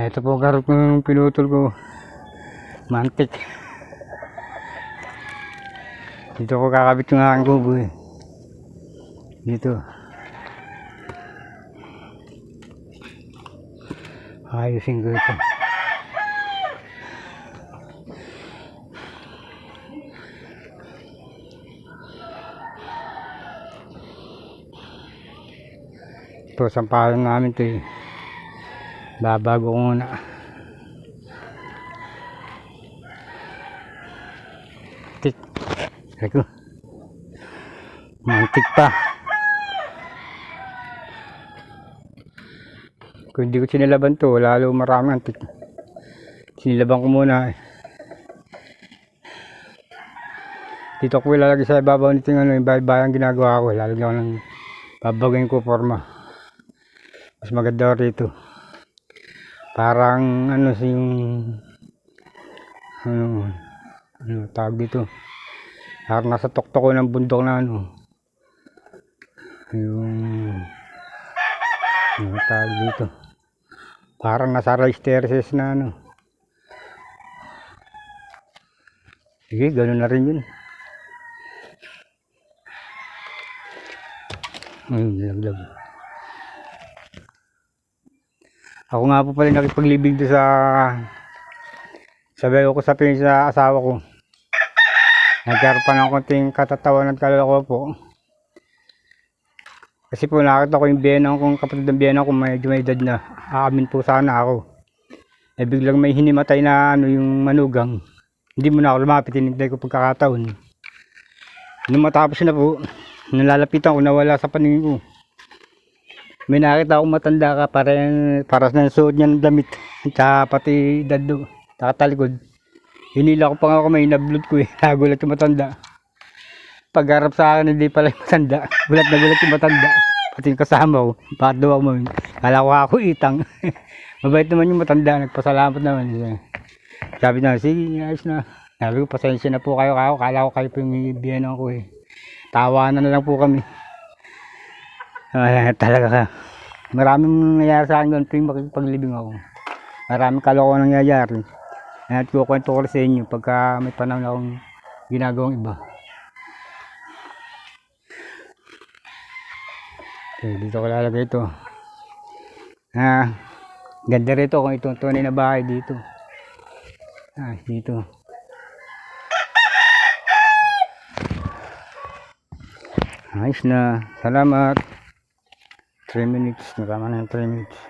Ito po garot ko yung pinutol ko. Mantik. Dito ko kakabit yung aking kubo eh. Dito. Ayusin ko ito. Ito, sampahan namin ito eh. Babago ko muna. Tik. Eko. Mantik pa. Kung hindi ko sinilaban to, lalo marami antik. Sinilaban ko muna eh. Dito ko ilalagay sa ibabaw nito yung ano, yung bayang ginagawa ko. Lalagyan ko ng babagawin ko forma. Mas maganda rito. Parang ano si yung ano ano tawag dito. Parang nasa tuktok ko ng bundok na ano. Yung ano tawag dito. Parang nasa rice terraces na ano. Sige, ganun na rin yun. Ayun, laglag. Ako nga po pala nakipaglibing doon sa sabi ko sa sa asawa ko. Nagkaroon pa ng konting katatawanan at kaloko po. Kasi po nakita ko yung biyenang kong kapatid ng biyenang ko medyo may edad na. Aamin po sana ako. Eh biglang may hinimatay na ano yung manugang. Hindi mo na ako lumapit, hinintay ko pagkakataon. Nung matapos na po, nalalapitan ko, nawala sa paningin ko. May nakita akong matanda ka para, para sa suot niya ng damit. Tsaka pati dado, tsaka talikod. Hinila ko pa nga kamay, nablot ko eh. Nagulat yung matanda. Pagharap sa akin, hindi pala yung matanda. Gulat na gulat yung matanda. Pati yung kasama ko. Bakit daw ako mo? Kala ko ako itang. Mabait naman yung matanda. Nagpasalamat naman. Sabi na, sige, ayos na. Sabi ko, pasensya na po kayo kako. Kala ko kayo po yung biyanan ko eh. Tawanan na lang po kami. Talaga ka. Maraming nangyayari sa akin doon tuwing makipaglibing ako. Maraming kalokohan nangyayari. At kukwento ko sa inyo pagka may panahon akong ginagawang iba. Okay, dito ko lalagay ito. Ah, ganda rito kung itong tunay na bahay dito. Ah, dito. Ayos na. Salamat. Three minutes ఇంకా మన three minutes